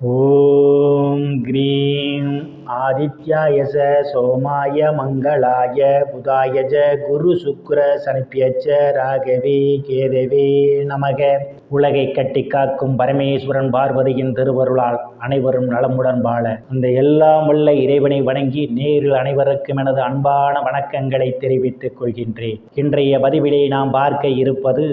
ॐ ग्रीं ஆதித்யாய ச சோமாய மங்களாய புதாய ஜ குரு சுக்ர சனிப்பியச்ச ராகவி கேதவி நமக. உலகை கட்டி காக்கும் பரமேஸ்வரன் பார்வதியின் திருவருளால் அனைவரும் நலமுடன் வாழ. அந்த எல்லாம் உள்ள இறைவனை வணங்கி நேரில் அனைவருக்கும் எனது அன்பான வணக்கங்களை தெரிவித்துக் கொள்கின்றேன். இன்றைய பதிவிலே நாம் பார்க்க இருப்பது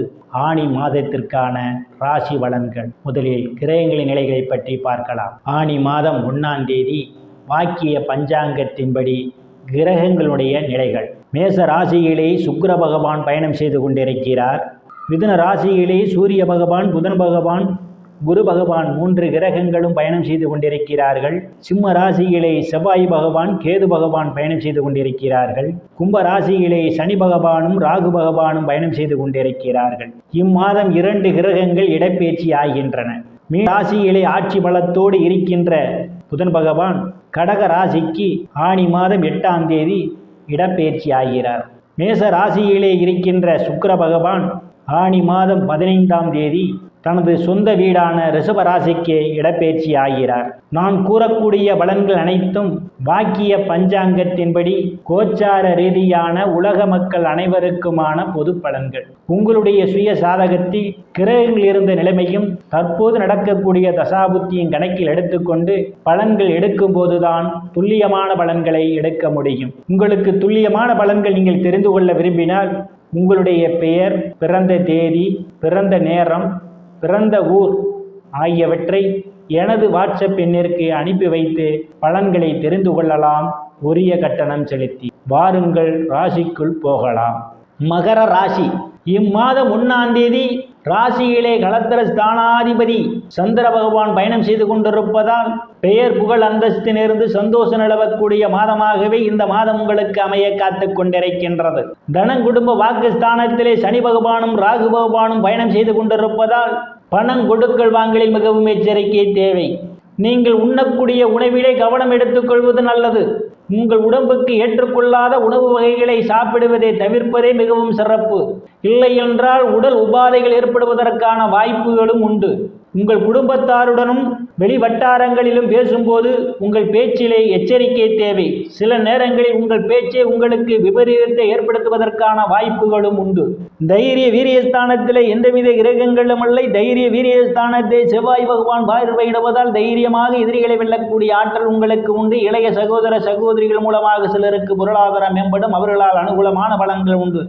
ஆணி மாதத்திற்கான ராசி வளன்கள் முதலில் கிரகங்களின் நிலைகளை பற்றி பார்க்கலாம். ஆணி மாதம் ஒன்றாம் தேதி வாக்கிய பஞ்சாங்கத்தின்படி கிரகங்களுடைய நிலைகள். மேச ராசியிலே சுக்கர பகவான் பயணம் செய்து கொண்டிருக்கிறார். மிதுன ராசியிலே சூரிய பகவான் புதன் பகவான் குரு பகவான் மூன்று கிரகங்களும் பயணம் செய்து கொண்டிருக்கிறார்கள். சிம்ம ராசியிலே செவ்வாய் பகவான் கேது பகவான் பயணம் செய்து கொண்டிருக்கிறார்கள். கும்ப ராசியிலே சனி பகவானும் ராகு பகவானும் பயணம் செய்து கொண்டிருக்கிறார்கள். இம்மாதம் இரண்டு கிரகங்கள் இடப்பெயர்ச்சி ஆகின்றன. மீன் ராசியிலே ஆட்சி பலத்தோடு இருக்கின்ற புதன் பகவான் கடக ராசிக்கு ஆணி மாதம் எட்டாம் தேதி இடப்பெயர்ச்சி ஆகிறார். மேச ராசியிலே இருக்கின்ற சுக்கர பகவான் ஆணி மாதம் பதினைந்தாம் தேதி தனது சொந்த வீடான ரிஷபராசிக்கு இடப்பெயர்ச்சி ஆகிறார். நான் கூறக்கூடிய பலன்கள் அனைத்தும் வாக்கிய பஞ்சாங்கத்தின்படி கோச்சார ரீதியான உலக மக்கள் அனைவருக்குமான பொது பலன்கள். உங்களுடைய சுய சாதகத்தில் கிரகங்கள் இருந்த நிலைமையும் தற்போது நடக்கக்கூடிய தசாபுத்தியின் கணக்கில் எடுத்துக்கொண்டு பலன்கள் எடுக்கும் போதுதான் துல்லியமான பலன்களை எடுக்க முடியும். உங்களுக்கு துல்லியமான பலன்கள் நீங்கள் தெரிந்து கொள்ள விரும்பினால் உங்களுடைய பெயர் பிறந்த தேதி பிறந்த நேரம் பிறந்த ஊர் ஆகியவற்றை எனது வாட்ஸ்அப் எண்ணிற்கு அனுப்பி வைத்து பலன்களை தெரிந்து கொள்ளலாம். உரிய கட்டணம் செலுத்தி வாருங்கள். ராசிக்குள் போகலாம். மகர ராசி. இம்மாதம் ஒன்னாம் தேதி ராசியிலே களத்திர ஸ்தானாதிபதி சந்திர பகவான் பயணம் செய்து கொண்டிருப்பதால் பெயர் புகழ் அந்தஸ்திலிருந்து சந்தோஷம் நிலவக்கூடிய மாதமாகவே இந்த மாதம் உங்களுக்கு அமைய காத்து கொண்டிருக்கின்றது. தனம் குடும்ப வாக்குஸ்தானத்திலே சனி பகவானும் ராகு பகவானும் பயணம் செய்து கொண்டிருப்பதால் பணம் கொடுக்கல் வாங்கலில் மிகவும் எச்சரிக்கை தேவை. நீங்கள் உண்ணக்கூடிய உணவிலே கவனம் எடுத்துக்கொள்வது நல்லது. உங்கள் உடம்புக்கு ஏற்றுக்கொள்ளாத உணவு வகைகளை சாப்பிடுவதை தவிர்ப்பதே மிகவும் சிறப்பு. இல்லை என்றால் உடல் உபாதைகள் ஏற்படுவதற்கான வாய்ப்புகளும் உண்டு. உங்கள் குடும்பத்தாருடனும் வெளி வட்டாரங்களிலும் பேசும்போது உங்கள் பேச்சிலே எச்சரிக்கை தேவை. சில நேரங்களில் உங்கள் பேச்சே உங்களுக்கு விபரீதத்தை ஏற்படுத்துவதற்கான வாய்ப்புகளும் உண்டு. தைரிய வீரியஸ்தானத்தில் எந்தவித கிரகங்களும் இல்லை. தைரிய வீரியஸ்தானத்தை செவ்வாய் பகவான் பார்வையிடுவதால் தைரியமாக எதிரிகளை வெல்லக்கூடிய ஆற்றல் உங்களுக்கு உண்டு. இளைய சகோதர சகோதரிகள் மூலமாக சிலருக்கு பொருளாதாரம் மேம்படும். அவர்களால் அனுகூலமான பலன்கள் உண்டு.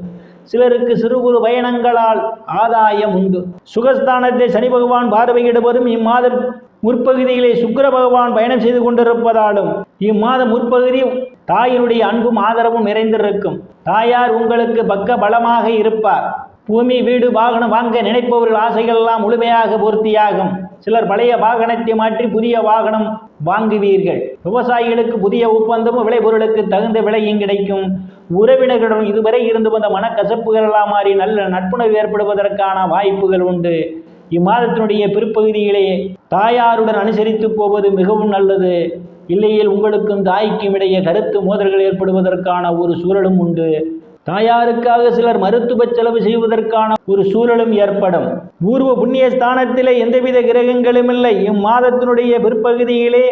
சிலருக்கு சிறு குறு பயணங்களால் ஆதாயம் உண்டு. சுகஸ்தானத்தை சனி பகவான் பார்வையிடுவதும் இம்மாத முற்பகுதியிலே சுக்கிர பகவான் பயணம் செய்து கொண்டிருப்பதாலும் இம்மாத முற்பகுதி தாயினுடைய அன்பும் ஆதரவும் நிறைந்திருக்கும். தாயார் உங்களுக்கு பக்க பலமாக இருப்பார். பூமி வீடு வாகனம் வாங்க நினைப்பவர்கள் ஆசைகள் எல்லாம் முழுமையாக பூர்த்தியாகும். சிலர் பழைய வாகனத்தை மாற்றி புதிய வாகனம் வாங்குவீர்கள். விவசாயிகளுக்கு புதிய ஒப்பந்தமும் விளைபொருளுக்கு தகுந்த விலையும் கிடைக்கும். உறவினர்களிடம் இதுவரை இருந்து வந்த மனக்கசப்புகள் எல்லாம் மாறி நல்ல நட்புணர்வு ஏற்படுவதற்கான வாய்ப்புகள் உண்டு. இம்மாதத்தினுடைய பிற்பகுதியிலே தாயாருடன் அனுசரித்து போவது மிகவும் நல்லது. இல்லையில் உங்களுக்கும் தாய்க்கும் இடையே கருத்து மோதல்கள் ஏற்படுவதற்கான ஒரு சூழலும் உண்டு. தாயாருக்காக சிலர் மருத்துவ செலவு செய்வதற்கான ஒரு சூழலும் ஏற்படும். பூர்வ புண்ணிய ஸ்தானத்திலே எந்தவித கிரகங்களும் இல்லை இம்மாதத்தினுடைய பிற்பகுதியிலே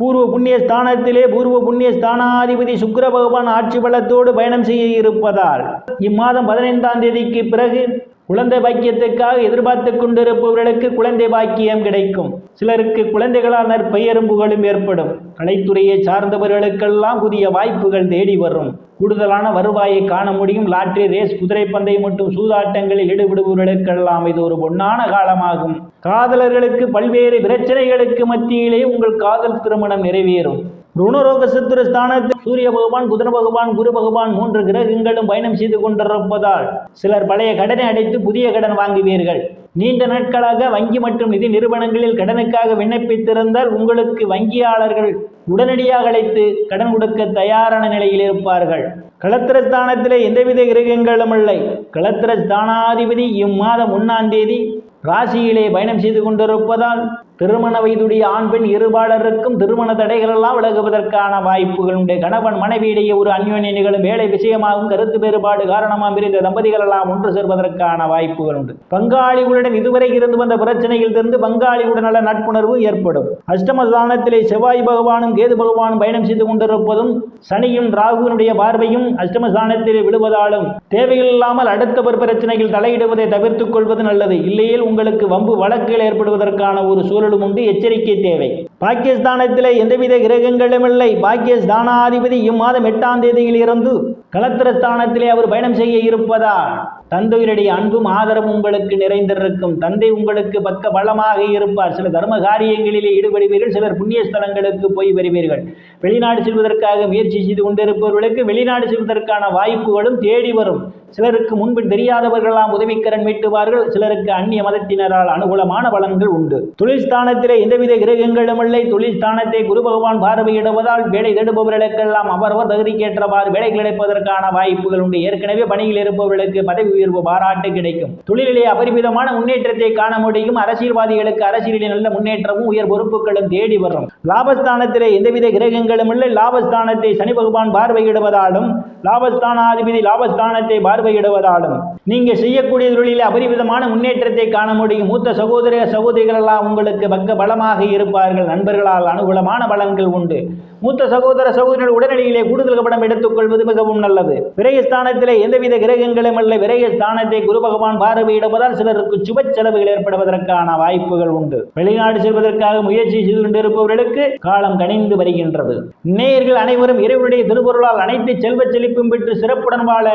பூர்வ புண்ணிய ஸ்தானத்திலே பூர்வ புண்ணிய ஸ்தானாதிபதி சுக்கர பகவான் ஆட்சி பலத்தோடு பயணம் செய்ய இருப்பதால் இம்மாதம் பதினைந்தாம் தேதிக்கு பிறகு குழந்தை பாக்கியத்துக்காக எதிர்பார்த்து கொண்டிருப்பவர்களுக்கு குழந்தை பாக்கியம் கிடைக்கும். சிலருக்கு குழந்தைகளால் நற்பெயரும் புகழும் ஏற்படும். கலைத்துறையை சார்ந்தவர்களுக்கெல்லாம் புதிய வாய்ப்புகள் தேடி வரும். கூடுதலான வருவாயை காண முடியும். லாட்ரி ரேஸ் குதிரை பந்தயம் மற்றும் சூதாட்டங்களில் ஈடுபடுபவர்களுக்கெல்லாம் இது ஒரு பொன்னான காலமாகும். காதலர்களுக்கு பல்வேறு பிரச்சனைகளுக்கு மத்தியிலே உங்கள் காதல் திருமணம் திருமணம் நிறைவேறும். ருணரோக சத்துரு ஸ்தானத்தில் சூரிய பகவான் புதன பகவான் குரு பகவான் மூன்று கிரகங்களும் பயணம் செய்து கொண்டிருப்பதால் சிலர் பழைய கடனை அடைத்து புதிய கடன் வாங்குவீர்கள். நீண்ட நாட்களாக வங்கி மற்றும் நிதி நிறுவனங்களில் கடனுக்காக விண்ணப்பித்திருந்தால் உங்களுக்கு வங்கியாளர்கள் உடனடியாக அழைத்து கடன் கொடுக்க தயாரான நிலையில் இருப்பார்கள். களத்திரஸ்தானத்திலே எந்தவித கிரகங்களும் இல்லை. களத்திர ஸ்தானாதிபதி இம்மாதம் ஒன்னாம் தேதி ராசியிலே பயணம் செய்து கொண்டிருப்பதால் திருமண வயதுடைய ஆண் பெண் இருபாளருக்கும் திருமண தடைகள் எல்லாம் விலகுவதற்கான வாய்ப்புகள் உண்டு. கணவன் மனைவியிடையே ஒரு அந்யோன்ய நிகழும் வேலை விஷயமாகவும் கருத்து வேறுபாடு காரணமாக பிரிந்த தம்பதிகள் எல்லாம் ஒன்று சேர்வதற்கான வாய்ப்புகள் உண்டு. பங்காளிகளுடன் இதுவரை இருந்து வந்த பிரச்சனையில் இருந்து பங்காளிகளுடன் நல்ல நட்புணர்வு ஏற்படும். அஷ்டமஸ்தானத்திலே செவ்வாய் பகவானும் கேது பகவானும் பயணம் செய்து கொண்டிருப்பதும் சனியும் ராகுவினுடைய பார்வையும் அஷ்டமஸ்தானத்தில் விழுவதாலும் தேவையில்லாமல் அடுத்த ஒரு பிரச்சனையில் தலையிடுவதை தவிர்த்துக் கொள்வது நல்லது. இல்லையில் உங்களுக்கு வம்பு வழக்குகள் ஏற்படுவதற்கான ஒரு சூழலும் உண்டு. எச்சரிக்கை தேவை. பாகிஸ்தானத்தில் எந்தவித கிரகங்களும் இல்லை. பாகிஸ்தானாதிபதி இம்மாதம் எட்டாம் தேதியில் இருந்து கலத்திரஸ்தானத்திலே அவர் பயணம் செய்ய இருப்பதால் தந்தையருடைய அன்பும் ஆதரவும் உங்களுக்கு நிறைந்திருக்கும். தந்தை உங்களுக்கு பக்க பலமாக இருப்பார். சில தர்ம காரியங்களிலே ஈடுபடுவீர்கள். சிலர் புண்ணிய ஸ்தலங்களுக்கு போய் வருவீர்கள். வெளிநாடு செல்வதற்காக முயற்சி செய்து கொண்டிருப்பவர்களுக்கு வெளிநாடு செல்வதற்கான வாய்ப்புகளும் தேடி வரும். சிலருக்கு முன்பு தெரியாதவர்களாம் உதவிக்கரன் மீட்டுவார்கள் சிலருக்கு அந்நிய மதத்தினரால் அனுகூலமான பலன்கள் உண்டு. தொழில் ஸ்தானத்திலே எந்தவித கிரகங்களும் இல்லை. தொழில் ஸ்தானத்தை குரு பகவான் பார்வையிடுவதால் வேலை தேடுபவர்களுக்கெல்லாம் அவரவர் தகுதிக்கேற்றவாறு வேலை கிடைப்பதற்கான வாய்ப்புகள் உண்டு. ஏற்கனவே பணியில் இருப்பவர்களுக்கு பதவி உயர்வு பாராட்டு கிடைக்கும். தொழிலிலே அபரிமிதமான முன்னேற்றத்தை காண முடியும். அரசியல்வாதிகளுக்கு அரசியலில் நல்ல முன்னேற்றமும் உயர் பொறுப்புகளும் தேடி வரும். லாபஸ்தானத்திலே எந்தவித கிரகங்களும் இல்லை. லாபஸ்தானத்தை சனி பகவான் பார்வையிடுவதாலும் லாபஸ்தானாதிபதி லாபஸ்தானத்தை பார்வையிடுவதாலும் நீங்க செய்யக்கூடிய தொழிலில் அபரிவிதமான முன்னேற்றத்தை காண முடியும். மூத்த சகோதர சகோதரிகள் எல்லாம் உங்களுக்கு பக்க பலமாக இருப்பார்கள். நண்பர்களால் அனுகூலமான பலன்கள் உண்டு. மூத்த சகோதர சகோதரர் உடனடியிலே கூடுதல் கவனம் எடுத்துக்கொள்வது மிகவும் நல்லது. விரயஸ்தானத்திலே எந்தவித கிரகங்களும் அல்ல விரயஸ்தானத்தை குரு பகவான் பார்வையிடுவதால் சிலருக்கு சுப செலவுகள் ஏற்படுவதற்கான வாய்ப்புகள் உண்டு. வெளிநாடு செல்வதற்காக முயற்சி செய்து கொண்டிருப்பவர்களுக்கு காலம் கனிந்து வருகின்றது. நேயர்கள் அனைவரும் இறைவனுடைய திருப்பொருளால் அனைத்து செல்வ செழிப்பும் பெற்று சிறப்புடன் வாழ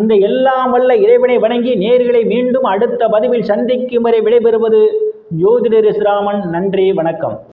அந்த எல்லாம் வல்ல இறைவனை வணங்கி நேர்களை மீண்டும் அடுத்த பதிவில் சந்திக்கும் வரை விடைபெறுவது ஜோதிடர் இஸ்ராமன் நன்றி வணக்கம்.